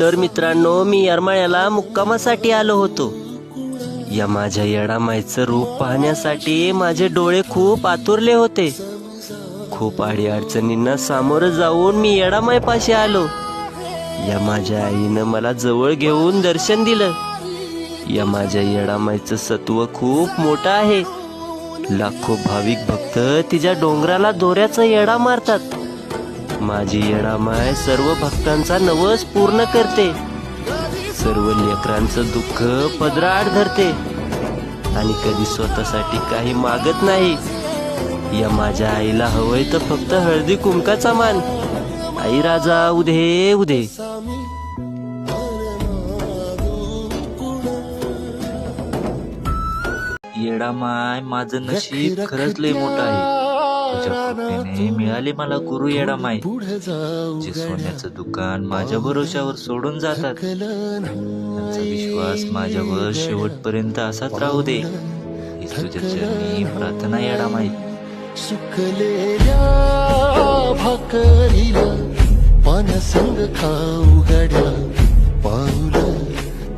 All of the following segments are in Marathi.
तर मित्रांनो मी यरमाळ्याला मुक्कामासाठी आलो होतो. या माझ्या येडामाईचं रूप पाहण्यासाठी माझे डोळे खूप आतुरले होते. खूप आडी अडचणींना सामोरं जाऊन मी येडामाईपाशी आलो. या माझ्या आईनं मला जवळ घेऊन दर्शन दिलं. या माझ्या येडामाईचं सत्व खूप मोठं आहे. लाखो भाविक भक्त तिच्या डोंगराला दोऱ्याचा येडा मारतात. माझी येडामाय सर्व भक्तांचा नवस पूर्ण करते. सर्व लेकरांचं दुःख पदराआड धरते. आणि कधी स्वतःसाठी काही मागत नाही. या माझ्या आईला हवंय तर फक्त हळदी कुंकाचा मान. आई राजा उधे उधे येडा माय माझं नशीब खरंच लय मोठं आहे. तुझ्या कृपेने मिळाले मला गुरु येडा माय जे सोन्याचं दुकान माझ्या भरोशावर सोडून जातात. त्यांचा विश्वास माझ्यावर शेवटपर्यंत असाच राहू दे. तुझ्या चरणी प्रार्थना येडा माय सुकलेल्या भाकरीला पाण्यासंग खाऊ गड्या. पाऊल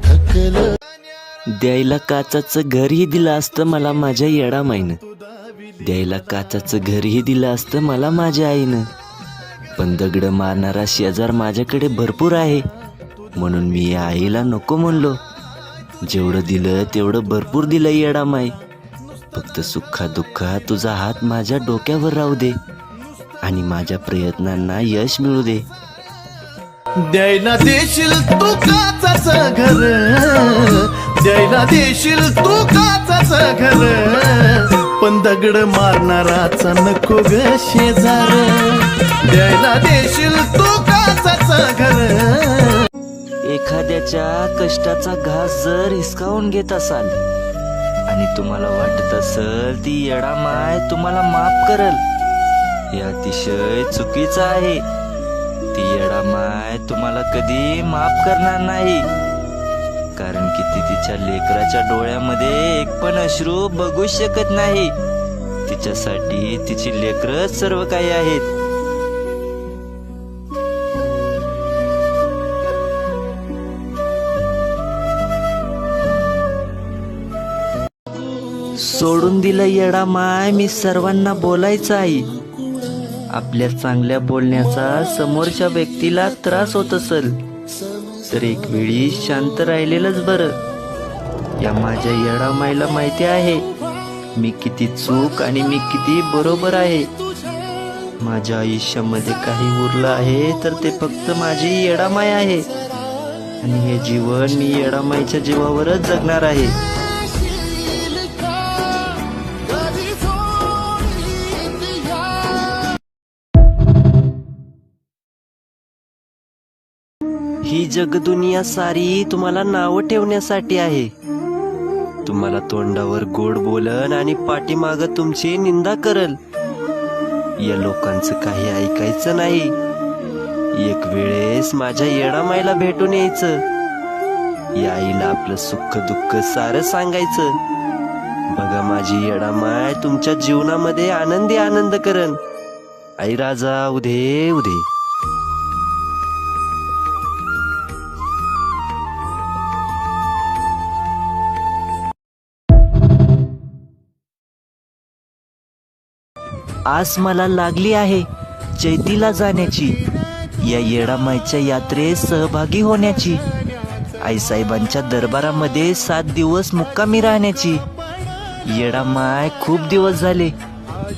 थकलं द्यायला काचाचं घरही दिलं असतं मला माझ्या येडामाईनं. द्यायला काचाचं घरही दिलं असतं मला माझ्या आईनं. पण दगड मारणारा शेजार माझ्याकडे भरपूर आहे. म्हणून मी या आईला नको म्हणलो. जेवढं दिलं तेवढं भरपूर दिलं येडामाई. फक्त सुखा दुःखा तुझा हात माझ्या डोक्यावर राहू दे. आणि माझ्या प्रयत्नांना यश मिळू दे. द्यायला देशील तू काचाच घर. द्यायला देशील तू काचाच घर. पण दगड मारणाराचा नको ग शेजार. द्यायला देशील तो घर. एखाद्याच्या कष्टाचा घास जर हिसकावून घेत असाल आणि तुम्हाला वाटत असल ती येडा माय तुम्हाला माफ करल हे अतिशय चुकीचं आहे. ती येडा माय तुम्हाला कधी माफ करणार नाही. कारण की ती तिच्या लेकराच्या डोळ्यामध्ये एक पण अश्रू बघू शकत नाही. तिच्यासाठी तिची लेकर सर्व काही आहेत. सोडून दिलं येडा माय मी सर्वांना बोलायचं आहे. आपल्या चांगल्या बोलण्याचा समोरच्या व्यक्तीला त्रास होत असेल. तर एक वेळी शांत राहिलेलंच बरं. या माझ्या येडा मायला माहिती आहे मी किती चूक आणि मी किती बरोबर आहे. माझ्या आयुष्यामध्ये काही उरलं आहे तर ते फक्त माझी येडामाय आहे. आणि हे जीवन मी येडामाईच्या जीवावरच जगणार आहे. ही जगदुनिया सारी तुम्हाला नावं ठेवण्यासाठी आहे. तुम्हाला तोंडावर गोड बोलन आणि पाठीमाग तुमची निंदा करल. या लोकांचं काही ऐकायचं नाही. एक वेळेस माझ्या येडामाईला भेटून यायचं. या आईला आपलं सुख दुःख सारं सांगायचं. बघा माझी येडामाय तुमच्या जीवनामध्ये आनंदी आनंद करन आई राजा उदे उदे आस मला लागली आहे चैतीला जाण्याची. या येडामाईच्या यात्रेत सहभागी होण्याची. आईसाहेबांच्या दरबारामध्ये सात दिवस मुक्कामी राहण्याची. येडामाय खूप दिवस झाले.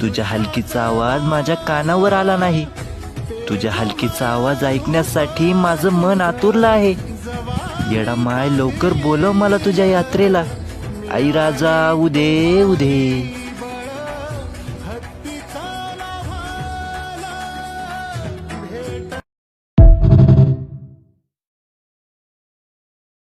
तुझ्या हलकीचा आवाज माझ्या कानावर आला नाही. तुझ्या हलकीचा आवाज ऐकण्यासाठी माझं मन आतुरलं आहे. येडामाय लवकर बोलव मला तुझ्या यात्रेला. आई राजा उदे उदे.